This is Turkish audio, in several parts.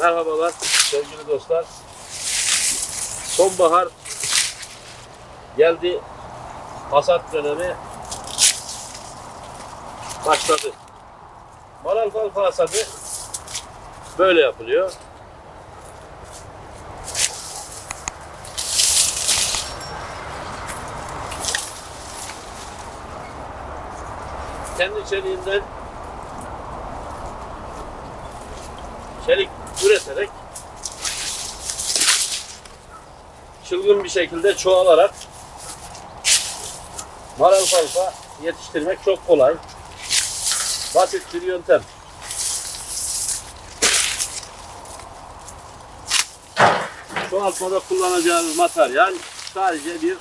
Merhabalar sevgili dostlar. Sonbahar geldi. Hasat dönemi başladı. Maral falfa hasadı böyle yapılıyor. Kendi çeliğinden çelik üreterek çılgın bir şekilde çoğalarak maral falfa yetiştirmek çok kolay. Basit bir yöntem. Çoğaltmada kullanacağınız materyal sadece bir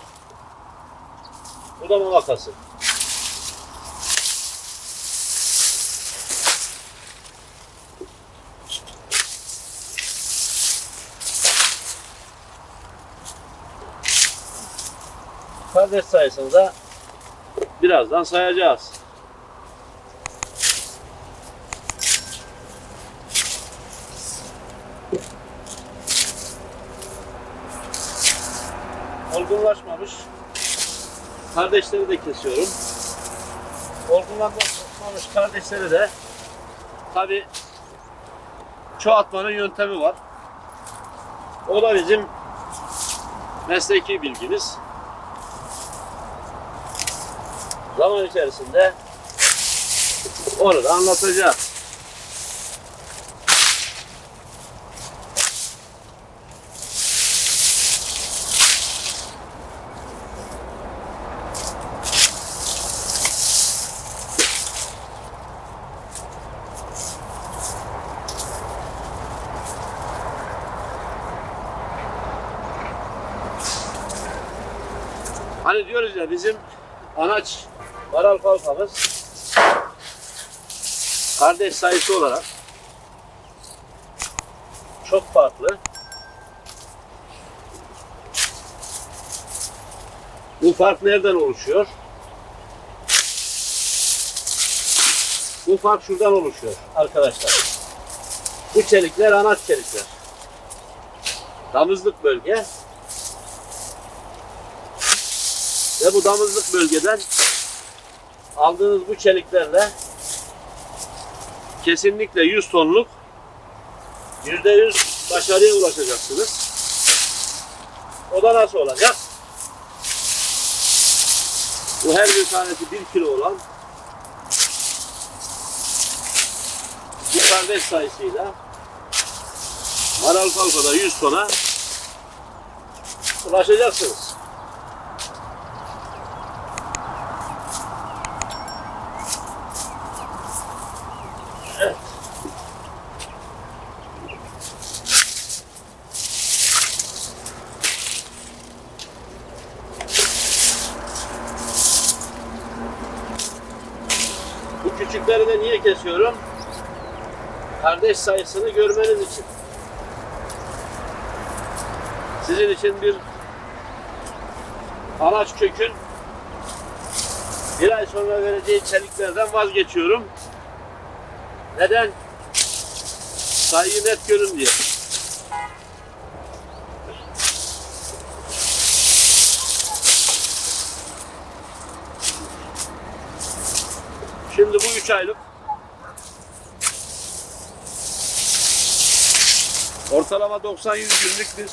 budama makası. Kardeş sayısını da birazdan sayacağız. Olgunlaşmamış kardeşleri de kesiyorum. Olgunlaşmamış kardeşleri de tabi çoğaltmanın yöntemi var. O da bizim mesleki bilgimiz. Zaman içerisinde onu da anlatacağız. Hani diyoruz ya bizim anaç varal falfamız kardeş sayısı olarak çok farklı. Bu fark nereden oluşuyor? Bu fark şuradan oluşuyor arkadaşlar. Bu çelikler anaç çelikler. Damızlık bölge ve bu damızlık bölgeden aldığınız bu çeliklerle kesinlikle 100 tonluk %100 başarıya ulaşacaksınız. O da nasıl olacak? Bu her bir tanesi 1 kilo olan bu kardeş sayısıyla Maral Falco'da 100 tona ulaşacaksınız. Küçükleri de niye kesiyorum? Kardeş sayısını görmeniz için. Sizin için bir anaç kökün bir ay sonra vereceği çeliklerden vazgeçiyorum. Neden? Sayıyı net görün diye. Şimdi bu 3 aylık ortalama 90-100 günlük bir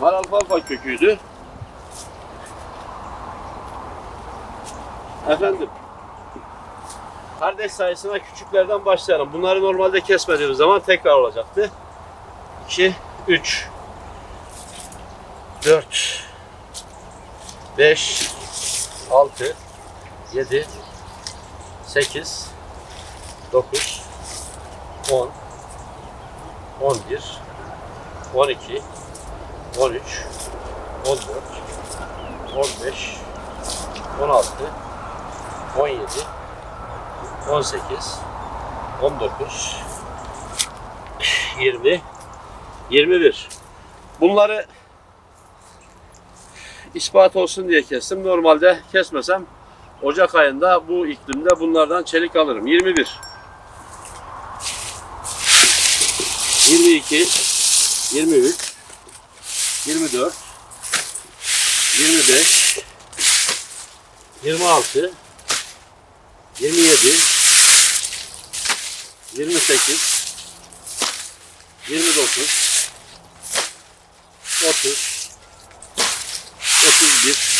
maral falfa köküydü. Efendim Kardeş sayısına küçüklerden başlayalım. Bunları normalde kesmediğimiz zaman tekrar olacaktı. 2, 3, 4, 5, 6, 7, 8, 9, 10, 11, 12, 13, 14, 15, 16, 17, 18, 19, 20, 21. Bunları ispat olsun diye kestim. Normalde kesmesem Ocak ayında bu iklimde bunlardan çelik alırım. 21. 22, 23, 24, 25, 26, 27, 28, 29, 30, 31,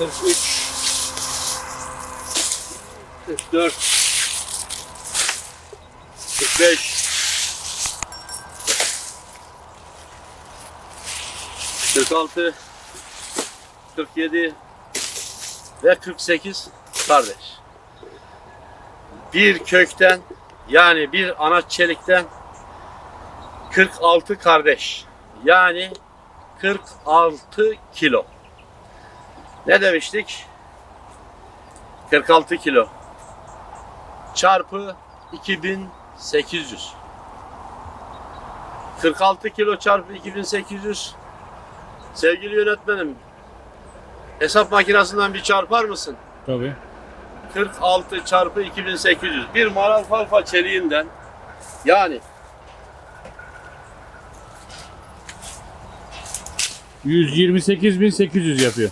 43, 44, 45, 46, 47 ve 48 kardeş. Bir kökten yani bir ana çelikten 46 kardeş. Yani 46 kilo. Ne demiştik? 46 kilo. Çarpı 2800. 46 kilo çarpı 2800. Sevgili yönetmenim, hesap makinesinden bir çarpar mısın? Tabii. 46 çarpı 2800. Bir maralfalfa çeliğinden yani 128.800 yapıyor.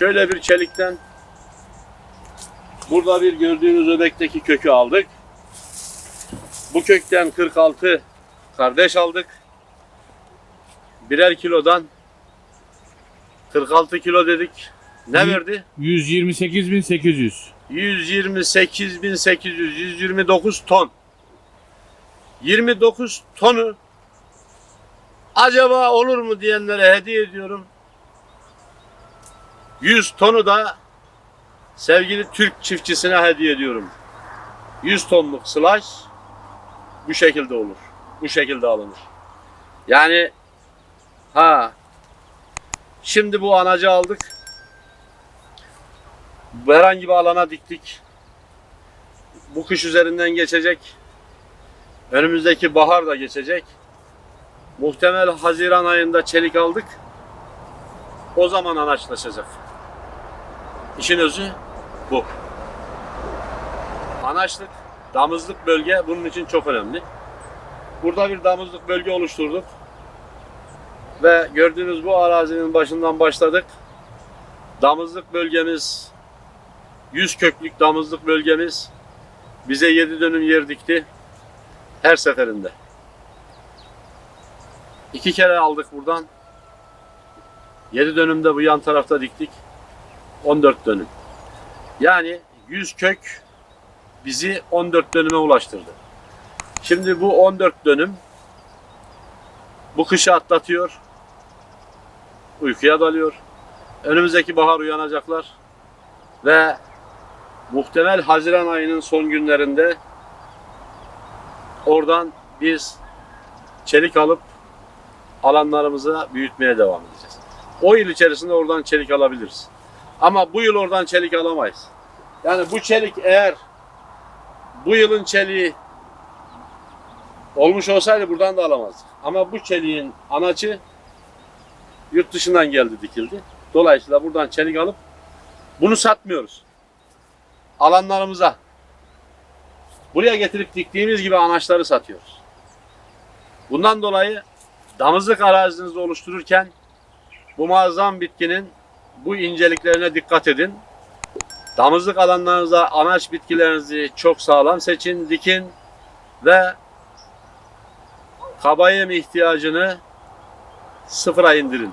Şöyle bir çelikten burada bir gördüğünüz öbekteki kökü aldık. Bu kökten 46 kardeş aldık. Birer kilodan 46 kilo dedik. Ne verdi? 128.800. 128.800, 129 ton. 29 tonu acaba olur mu diyenlere hediye ediyorum. 100 tonu da sevgili Türk çiftçisine hediye ediyorum. 100 tonluk slash bu şekilde olur. Bu şekilde alınır. Yani ha şimdi bu anacı aldık herhangi bir alana diktik. Bu kış üzerinden geçecek. Önümüzdeki bahar da geçecek. Muhtemel Haziran ayında çelik aldık. O zaman anaçlaşacak. İşin özü bu. Anaçlık, damızlık bölge bunun için çok önemli. Burada bir damızlık bölge oluşturduk. Ve gördüğünüz bu arazinin başından başladık. Damızlık bölgemiz 100 köklük damızlık bölgemiz bize 7 dönüm yer dikti her seferinde. İki kere aldık buradan. 7 dönümde bu yan tarafta diktik. 14 dönüm. Yani 100 kök bizi 14 dönüme ulaştırdı. Şimdi bu 14 dönüm bu kışı atlatıyor. Uykuya dalıyor. Önümüzdeki bahar uyanacaklar ve muhtemel Haziran ayının son günlerinde oradan biz çelik alıp alanlarımızı büyütmeye devam edeceğiz. O yıl içerisinde oradan çelik alabiliriz. Ama bu yıl oradan çelik alamayız. Yani bu çelik eğer bu yılın çeliği olmuş olsaydı buradan da alamazdık. Ama bu çeliğin anaçı yurt dışından geldi dikildi. Dolayısıyla buradan çelik alıp bunu satmıyoruz. Alanlarımıza buraya getirip diktiğimiz gibi anaçları satıyoruz. Bundan dolayı damızlık arazinizi oluştururken bu muazzam bitkinin bu inceliklerine dikkat edin. Damızlık alanlarınıza anaç bitkilerinizi çok sağlam seçin, dikin ve kaba yem ihtiyacını sıfıra indirin.